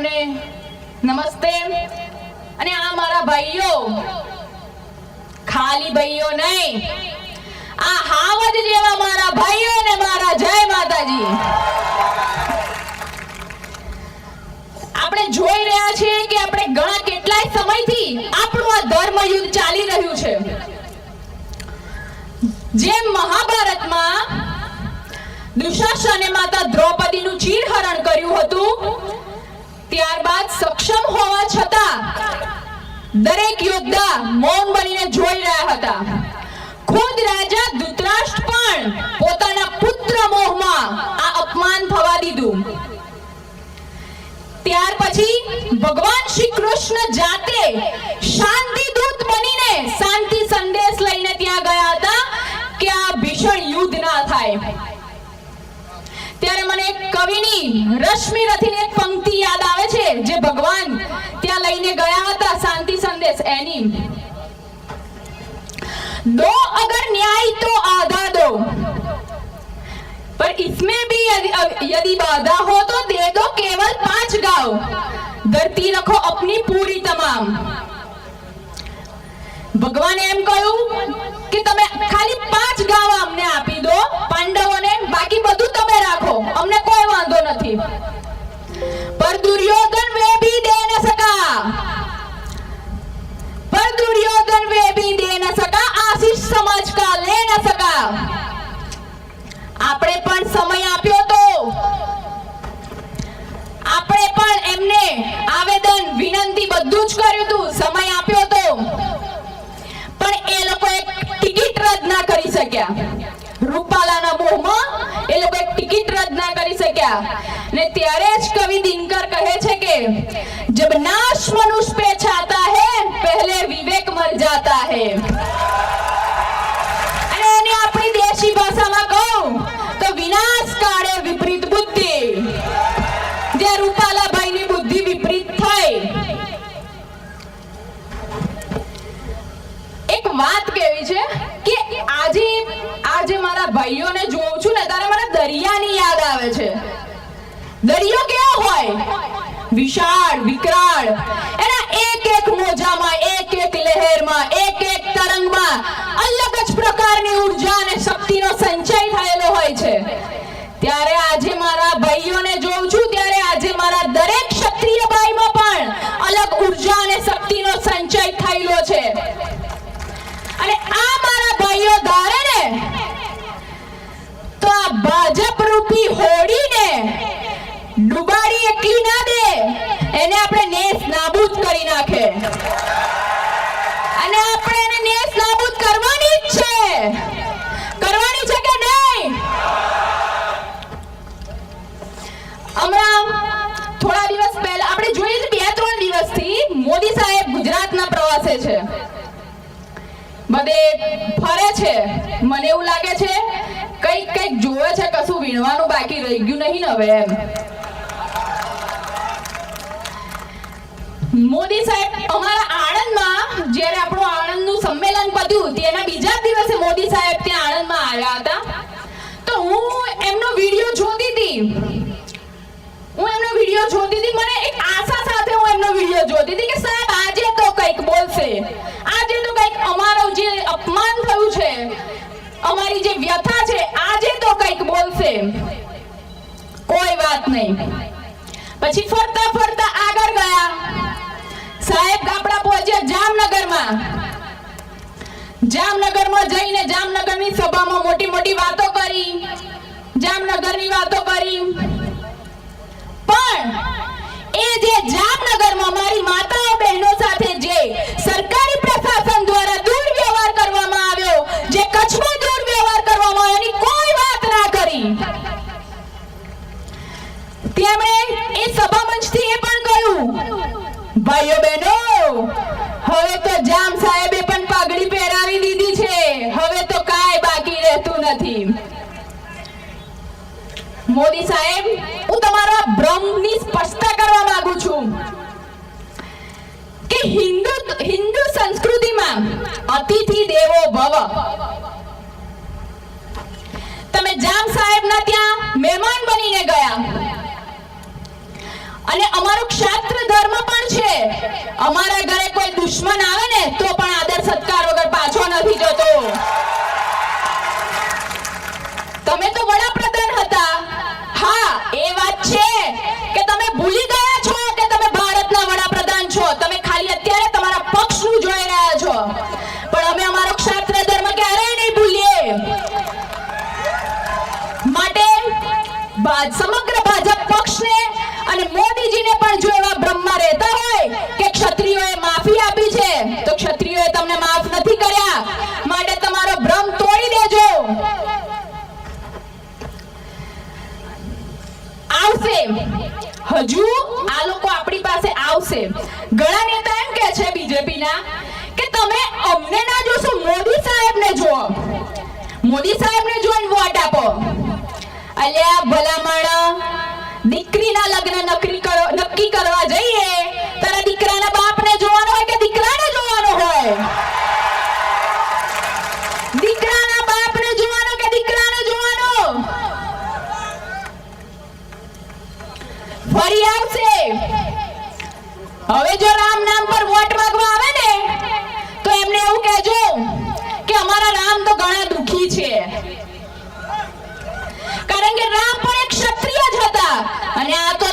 બહેનોને નમસ્તે. અને આ મારા ભાઈઓ, ખાલી ભાઈઓ નહીં, આ હાવજ જેવા મારા ભાઈઓ ને મારા જય માતાજી. આપણે જોઈ રહ્યા છીએ કે આપણે ઘણા કેટલાય સમયથી આપણું આ ધર્મ યુદ્ધ ચાલી રહ્યું છે. જેમ મહાભારતમાં દુશાસને માતા દ્રૌપદીનું ચીરહરણ કર્યું હતું ત્યારબાદ સક્ષમ હોવા છતાં દરેક યોદ્ધા મૌન બનીને જોઈ રહ્યા હતા. ખુદ રાજા ધૃતરાષ્ટ્ર પણ પોતાના પુત્ર મોહમાં આ અપમાન થવા દીધું. ત્યાર પછી ભગવાન શ્રી કૃષ્ણ જાતે શાંતિ રશ્મિ રથીની એક પંક્તિ યાદ આવે છે જે ભગવાન ત્યાં લઈને ગયા હતા શાંતિ સંદેશ એની दो अगर न्याय तो आधा दो पर इसमें भी यदि यदि बाधा हो तो दे दो केवल पांच गांव धरती रखो अपनी पूरी તમામ ભગવાને એમ કહ્યું કે તમે ખાલી પાંચ ગાંવ અમને આપી દો પાંડવોને બાકી બધું તમે આપણે પણ સમય આપ્યો તો. આપણે પણ એમને આવેદન, વિનંતી બધું જ કર્યું હતું સમય આપ્યો તો. પણ એ લોકો એક ટિકિટ રદ ના કરી શક્યા. રૂપાલાના મોહમાં એ લોકો એક ટિકિટ રદ ના કરી શક્યા. ને ત્યારે જ કવિ દિનકર કહે છે કે, જબ નાશ મનુષ્ય વિશાળ, વિકરાળ. એના એક એક મોજામાં, એક એક લહેરમાં, એક એક તરંગમાં અલગ જ પ્રકારની ઊર્જા અને શક્તિનો સંચય થયેલો હોય છે. ત્યારે આજે મારા ભાઈઓને જોઉં છું, ત્યારે આજે મારા દરેક ક્ષત્રિય ભાઈમાં પણ અલગ ઊર્જા અને શક્તિનો સંચય થયેલો છે. અને આ મારા ભાઈઓ ધારે ને તો આ ભાજપ રૂપી હોડીને ડુબાડી એટલી ના દે આપણે નેસ નાબૂદ કરી નાખે. અને આપણે એને નેસ નાબૂદ કરવાની જ છે. કરવાની છે કે નહીં? હમણાં થોડા દિવસ પહેલા, આપણે જોઈએ છે બે ત્રણ દિવસથી મોદી સાહેબ ગુજરાતના પ્રવાસે છે. બધે ફરે છે. મને એવું લાગે છે, કંઈક કંઈક જોવે છે, કશું વીણવાનું બાકી રહી ગયું નહીં ને હવે એમ. મોદી સાહેબ, અમારા આણંદમાં જ્યારે આપણું આણંદનું સંમેલન પત્યું, તેના બીજા દિવસે મોદી સાહેબ ત્યાં આણંદમાં આવ્યા હતા. તો હું એમનો વીડિયો જોતી હતી. હું એમનો વીડિયો જોતી હતી. મને એક આશા સાથે હું એમનો વીડિયો જોતી હતી કે સાહેબ, આજે તો કંઈક બોલશે. આજે તો કંઈક અમારું જે અપમાન થયું છે, અમારી જે વ્યથા છે, આજે તો કંઈક બોલશે. કોઈ વાત નહીં. પછી ફરતા ફરતા આગળ ગયા. સાહેબ આપણા પહોંચ્યા જામનગરમાં. જામનગરમાં જઈને જામનગરની સભામાં મોટી મોટી વાતો કરી. જામનગરની વાતો કરી. પણ એ જે જામનગરમાં મારી માતાઓ બહેનો સાથે જે ભાઈઓ બહેનો, હવે તો જામ સાહેબે પણ પાઘડી પહેરાવી દીધી છે. હવે તો કાંઈ બાકી રહેતું નથી. મોદી સાહેબ, હું તમારા ભ્રમની સ્પષ્ટતા કરવા માંગુ છું કે હિન્દુ હિન્દુ સંસ્કૃતિમાં અતિથિ દેવો ભવ. તમે જામ સાહેબના ત્યાં સમગ્ર ભાજપ પક્ષને અને મોદીજીને પણ જો એવા બ્રહ્મા રહેતા હોય કે ક્ષત્રિયોએ માફી આપી છે, તો ક્ષત્રિયોએ તમને માફ નથી કર્યા. માટે તમારો ભ્રમ તોડી દેજો. આવશે. હજુ આ લોકો આપણી પાસે આવશે. ઘણા નેતા એમ કે છે બીજેપીના કે તમે અમને ના જોશો, મોદી સાહેબને જુઓ. મોદી સાહેબને જોઈને વોટ આપો. અલ્યા ભલામણ, દીકરીના લગ્ન નક્કી કરો, નક્કી કરવા જઈએ, તારા દીકરાના બાપને જોવાનો હોય કે દીકરાને જોવાનો હોય? દીકરાના બાપને જોવાનો કે દીકરાને જોવાનો? ફરી આવશે. હવે જો રામ નામ પર વોટ માંગવા આવે ને, તો એમને એવું કહેજો કે અમારા રામ તો ઘણા દુખી છે. अरे आता